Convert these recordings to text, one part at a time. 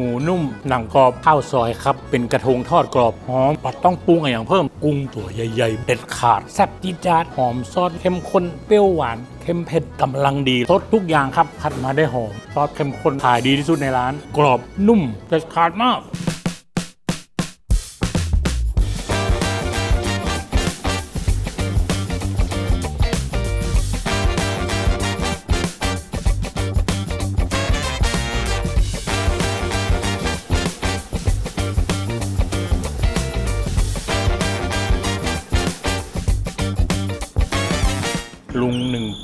หูนุ่มหนังกรอบข้าวซอยครับ เป็นกระทงทอดกรอบหอมปัดต้องปรุงอะไรอย่างเพิ่มกุ้งตัวใหญ่ๆ เด็ดขาดแซ่บจี๊ดจ๊าดหอมซอสเข้มข้นเปรี้ยวหวานเค็มเผ็ดกำลังดีซดทุกอย่างครับผัดมาได้หอมซอสเข้มข้นขายดีที่สุดในร้าน กรอบนุ่มเด็ดขาดมาก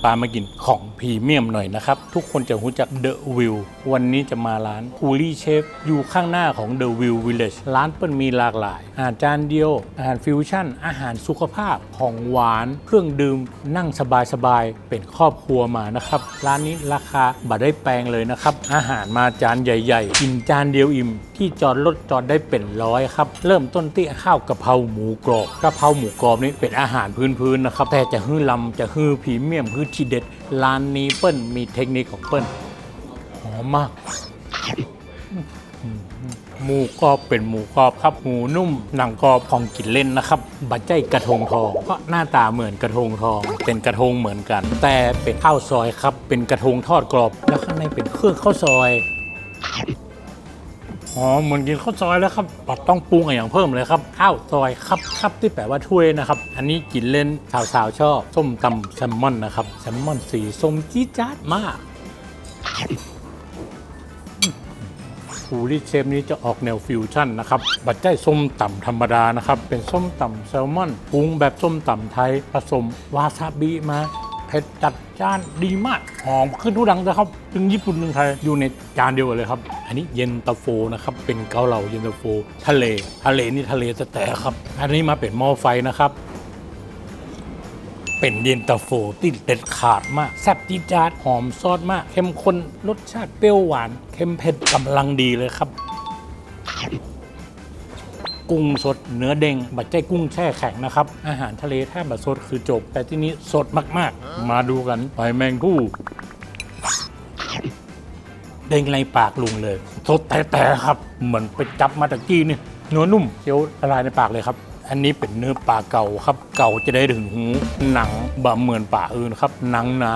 ปลามากินของ รีเมียมหน่อยนะครับ ทุกคนจะรู้จัก The View วันนี้จะมาร้าน c o o l y Chef อยู่ข้างหน้าของ The View Village ร้านเปิ้ลมีหลากหลาย อาหารจานเดียว อาหารฟิวชั่น อาหารสุขภาพของหวาน เครื่องดื่มนั่งสบายๆ เป็นครอบครัวมานะครับ ร้านนี้ราคาบัได้แปลงเลยนะครับ อาหารมาจานใหญ่ ๆ กินจานเดียวอิ่ม ที่จอดรถจอดได้เป็นร้อยครับ เริ่มต้นที่ข้าวกะเพราหมูกรอบกะเพราหมูกรอบนี่เป็นอาหารพื้นๆนะครับแต่จะฮื้อลำจะฮื้อพรีเมียมฮื้อทีเด็ดร้านนี้เปิ้ลมีเทคนิคของเปิ้ลหอมมากหมูกรอบเป็นหมูกรอบครับหมูนุ่มหนังกรอบของกินเล่นนะครับ บัจใจกระทงทองก็หน้าตาเหมือนกระทงทอง เป็นกระทงเหมือนกัน แต่เป็นข้าวซอยครับ เป็นกระทงทอดกรอบ แล้วข้างในเป็นเครื่องข้าวซอย อ๋อเหมือนกินข้าวซอยแล้วครับปัดต้องปรุงอะไรอย่างเพิ่มเลยครับข้าวซอยครับครับที่แปลว่าถ้วยนะครับ อันนี้กินเล่นสาวๆชอบส้มตำแซลมอนนะครับแซลมอนสีส้มจี๊ดจ๊าดมากฟูรี่เชฟนี้จะออกแนวฟิวชั่นนะครับ บัดใจส้มตำธรรมดานะครับ เป็นส้มตำแซลมอนปรุงแบบส้มตำไทย ผสมวาซาบิมา เผ็ดจัดจ้านดีมากหอมขึ้นทุกดังนะครับถึงญี่ปุ่นถึงไทยอยู่ในจานเดียวกันเลยครับ อันนี้เย็นตาโฟนะครับ เป็นเกาเหลาเย็นตาโฟ ทะเล ทะเลนี่ทะเลแตแต่ครับ อันนี้มาเป็นหม้อไฟนะครับ เป็นเย็นตาโฟที่เด็ดขาดมากแซ่บจี๊ดจ๊าดหอมซอสมาก เข้มข้นรสชาติเปรี้ยวหวาน เค็มเผ็ดกำลังดีเลยครับ กุ้งสดเนื้อเด้งบัดใจกุ้งแช่แข็งนะครับ อาหารทะเลถ้าบัดสดคือจบ แต่ที่นี้สดมากๆ มาดูกันหอยแมงผู้เด้งในปากลุงเลย สดแต่ๆครับ เหมือนไปจับมาตะกี้นี่เนื้อนุ่มเคี้ยวละลายในปากเลยครับอันนี้เป็นเนื้อปลาเก่าครับ เก่าจะได้ถึงหูหนังบะเหมือนปลาอื่นครับ หนังหนา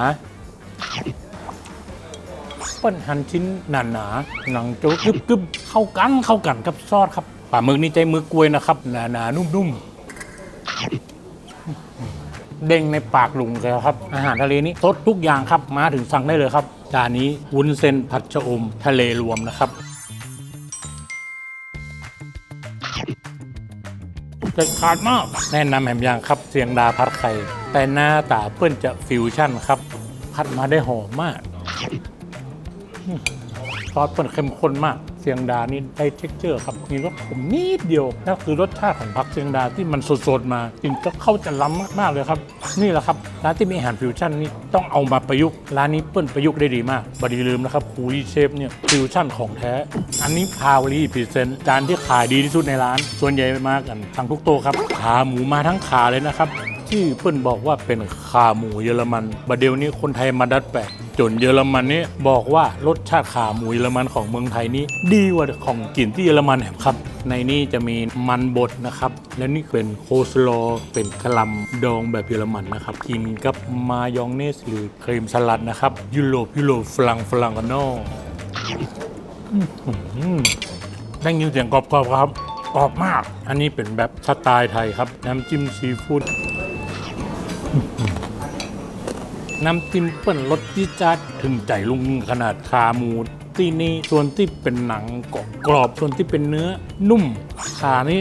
เปิ้ลหั่นชิ้นหนาหนาๆหนังจะกึบกึบเข้ากันเข้ากันกับซอสครับ ปลาหมึกนี่ใจมือกล้วยนะครับหนาหนานุ่มๆ เด้งในปากลุงเลยครับ อาหารทะเลนี้สดทุกอย่างครับมาถึงสั่งได้เลยครับจานนี้วุ้นเส้นผัดชะอมทะเลรวมนะครับเด็ดขาดมากแนะนำแหมยางครับเสียงดาพัดไข่ แต่หน้าตาเปิ้ลจะฟิวชั่นครับ พัดมาได้หอมมากซอสเปิ้ลเข้มข้นมาก เสียงดานี่ได้เท็กเจอร์ครับมีรสขมนิดเดียวนั่นคือรสชาติของผักเสียงดาที่มันสดๆมากินก็เข้าจะล้ำมากๆเลยครับ นี่แหละครับ ร้านที่มีอาหารฟิวชั่นนี่ต้องเอามาประยุกต์ร้านนี้เปิ้ลประยุกต์ได้ดีมากบดีลืมนะครับคูยเชฟเนี่ยฟิวชั่นของแท้ อันนี้พาวลีพรีเซนต์จานที่ขายดีที่สุดในร้าน ส่วนใหญ่มากันทั้งทุกโต๊ะครับขาหมูมาทั้งขาเลยนะครับที่เปิ้ลบอกว่าเป็นขาหมูเยอรมันบดเดี๋ยวนี้คนไทยมาดัดแปลงจนเยอรมันนี่บอกว่ารสชาติขาหมูเยอรมันของเมืองไทยนี้ ดีกว่าของกินที่เยอรมันครับ ในนี้จะมีมันบดนะครับ และนี่เป็นโคสโลเป็นกะลำดองแบบเยอรมันนะครับกินกับมายองเนสหรือครีมสลัดนะครับ ยุโรปยุโรปฝรั่งฝรั่งกันนอื้อหือได้ยินเสียงกรอบๆครับกรอบมาก อันนี้เป็นแบบสไตล์ไทยครับ น้ำจิ้มซีฟู้ดน้ำจิ้มเปิ้ลรสจี๊ดจ๊าดถึงใจลุงขนาดขามูที่นี่ส่วนที่เป็นหนังกรอบส่วนที่เป็นเนื้อนุ่มขานี่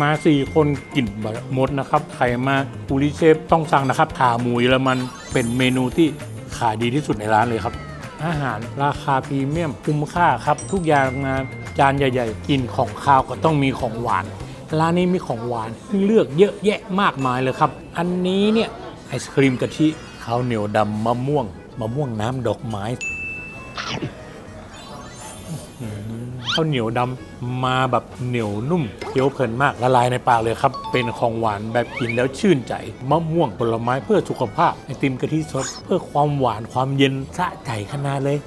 มาสี่คนกินบบหมดนะครับใครมาปูริเชฟต้องสั่งนะครับขาหมูเยอรมันเป็นเมนูที่ขายดีที่สุดในร้านเลยครับ อาหารราคาพรีเมียมคุ้มค่าครับ ทุกอย่างนะจานใหญ่ ๆ กินของข้าวก็ต้องมีของหวาน ร้านนี้มีของหวานให้เลือกเยอะแยะมากมายเลยครับ อันนี้เนี่ยไอศครีมกะทิข้าวเหนียวดำมะม่วงมะม่วงน้ำดอกไม้ ข้าวเหนียวดำมาแบบเหนียวนุ่มเคี้ยวเพลินมากละลายในปากเลยครับ เป็นของหวานแบบกินแล้วชื่นใจมะม่วงผลไม้เพื่อสุขภาพไอติมกะทิสดเพื่อความหวานความเย็นสะใจขนาดเลย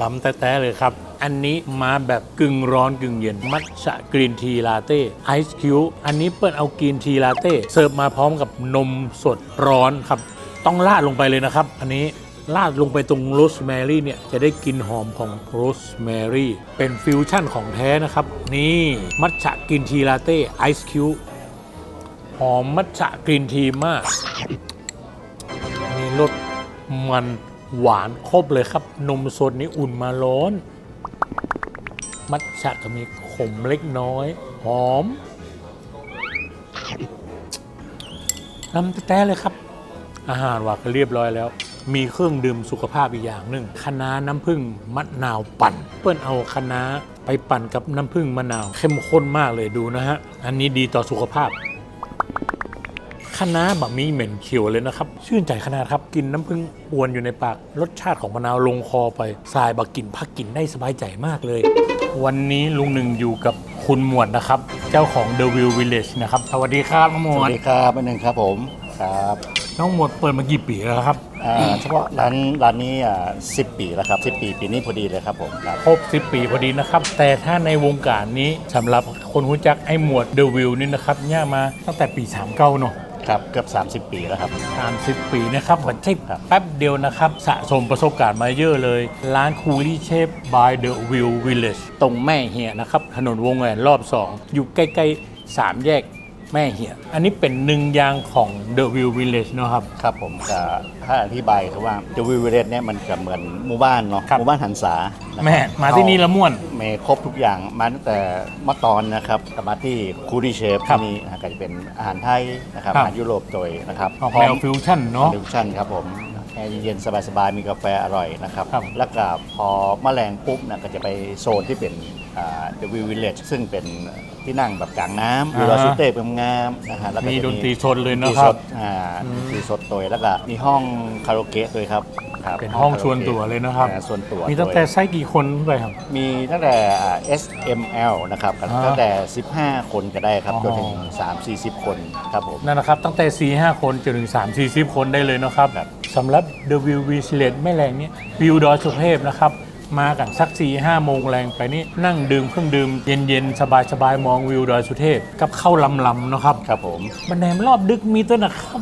ล้ำแต่เลยครับ อันนี้มาแบบกึ่งร้อนกึ่งเย็น มัทฉะกรีนทีลาเต้ไอซ์คิวอันนี้เปิ้ลเอากรีนทีลาเต้เสิร์ฟมาพร้อมกับนมสดร้อนครับ ต้องราดลงไปเลยนะครับ อันนี้ ราดลงไปตรงโรสแมรี่เนี่ยจะได้กลิ่นหอมของโรสแมรี่เป็นฟิวชั่นของแท้นะครับ นี่มัทฉะกรีนทีลาเต้ไอซ์คิวหอมมัทฉะกรีนทีมากมีรสมันหวานครบเลยครับ นมสดนี้อุ่นมาร้อน มัทฉะก็มีขมเล็กน้อย หอมลำแต้เลยครับ อาหารว่าก็เรียบร้อยแล้ว มีเครื่องดื่มสุขภาพอีกอย่างหนึ่งคะน้าน้ำผึ้งมะนาวปั่น เปิ้ลเอาคะน้าไปปั่นกับน้ำผึ้งมะนาว เข้มข้นมากเลยดูนะฮะ อันนี้ดีต่อสุขภาพคะน้าบะหมี่เหม็นเขียวเลยนะครับ ชื่นใจขนาดครับกินน้ำผึ้งอวนอยู่ในปาก รสชาติของมะนาวลงคอไปสายบักกินพักกินได้สบายใจมากเลย วันนี้ลุงหนึ่งอยู่กับคุณหมวดนะครับ เจ้าของ The View Village นะครับ สวัสดีครับน้องหมสววัดสดีครับอันหนึ่งครับผมครับ น้องหมวดเปิดมากี่ปีแล้วครับอ่าเฉพาะร้านร้านนี้อ่าสิปีแล้วครับสิปีปีนี้พอดีเลยครับผมครับ ครบ 10 ปีพอดีนะครับ แต่ถ้าในวงการนี้สำหรับคนรู้จักไอ้หมวด The View นี่นะครับเนี่ยมาตั้งแต่ปี39เนาะ ครับเกือบ30 ปีแล้วครับ 30 ปีนะครับมันใช่ครับ แป๊บเดียวนะครับ สะสมประสบการณ์มาเยอะเลย ร้านคูลี่เชฟ by the View Village ตรงแม่เหียนะครับ ถนนวงแหวนรอบ 2 อยู่ใกล้ ๆ 3 แยก แม่เหียอันนี้เป็นหนึ่งอย่างของ the View Village เนอะครับ ครับผมก็ถ้าอธิบายคือว่าจะวิวเรสเนี่ยมันก็เหมือนหมู่บ้านเนาะครับ หมู่บ้านหันษานะครับแม่มาที่นี่ละม่วน เมครบทุกอย่างมาตั้งแต่มะตอนนะครับกับมาที่คูดี้เชฟครับที่นี่นะก็จะเป็นอาหารไทยนะครับครับ อาหารยุโรปโดยนะครับออกแนวฟิวชั่นเนาะดิวชั่นครับผมแอร์เย็นๆสบายๆมีกาแฟอร่อยนะครับ ครับ แล้วก็พอมแมลงปุ๊บนะก็จะไปโซนที่เป็นอ่า The View Village ซึ่งเป็นที่นั่งแบบกลางน้ำวิวอ่าสุเต้เป็นงามๆนะฮะแล้วก็มีจะดนตรีสดเลยดนะนตรีคสรับดอ่าดนตรีสดโดยแล้วก็มีห้องคาราโอเกะด้วยครับครับเป็นห้องส่วนตัวเลยนะครับ อ่าส่วนตัวมีตั้งแต่โดยไส้กี่คนไปครับ มีตั้งแต่อ่า S M L นะครับอ่าตั้งแต่ 15 คนก็ได้ครับ อ๋อ จนถึง 3 40 คนครับผม นั่นนะครับ ตั้งแต่ 4 5 คนจนถึง 3 4 0 คนได้เลยนะครับครับ สำหรับ The View Village แม่แรงเนี่ยวิวดอยสุเทพนะครับ มากันสัก4 5โมงแรงไปนี่นั่งดื่มเครื่องดื่มเย็นๆ สบายๆ มองวิวดอยสุเทพกับข้าวลำๆนะครับครับผมบันแนมรอบดึกมีตัวนะครับ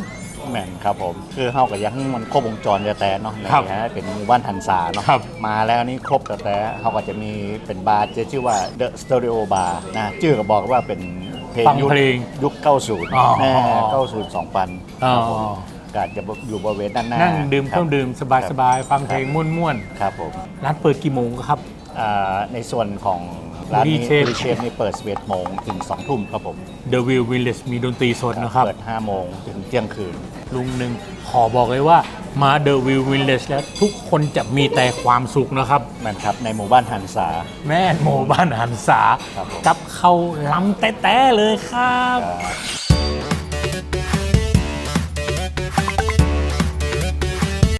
แม่นครับผมคือเฮากับยังมันครบวงจรจะแต่เนาะในครับฐานะเป็นหมู่บ้านทันซาเนาะครับมาแล้วนี่ครบแต่แต่เฮาก็จะมีเป็นบาร์จะชื่อว่า The Stereo Bar นะชื่อก็บอกว่าเป็นเพลงฟังยุคเพลงยุค90อ๋อแน่90 2000 อ๋อครับผมก็จะอยู่บริเวณด้านหน้านั่งดื่มเครื่องดื่มสบายๆฟังเพลงม่วนครับผมๆร้านเปิดกี่โมงครับอ่าในส่วนของร้านนี้ Holy Chef เชฟนี่เปิด11โมงถึง2ทุ่มครับผม The View Village มีดนตรีสดนะครับ เปิด5โมงถึงเที่ยงคืน ลุงหนึ่งขอบอกเลยว่ามา The View Village แล้วทุกคนจะมีแต่ความสุขนะครับมันครับ ในหมู่บ้านหันษา แม่หมู่บ้านหันษาครับผม กับเขาล้ำแต้ๆเลยครับครับ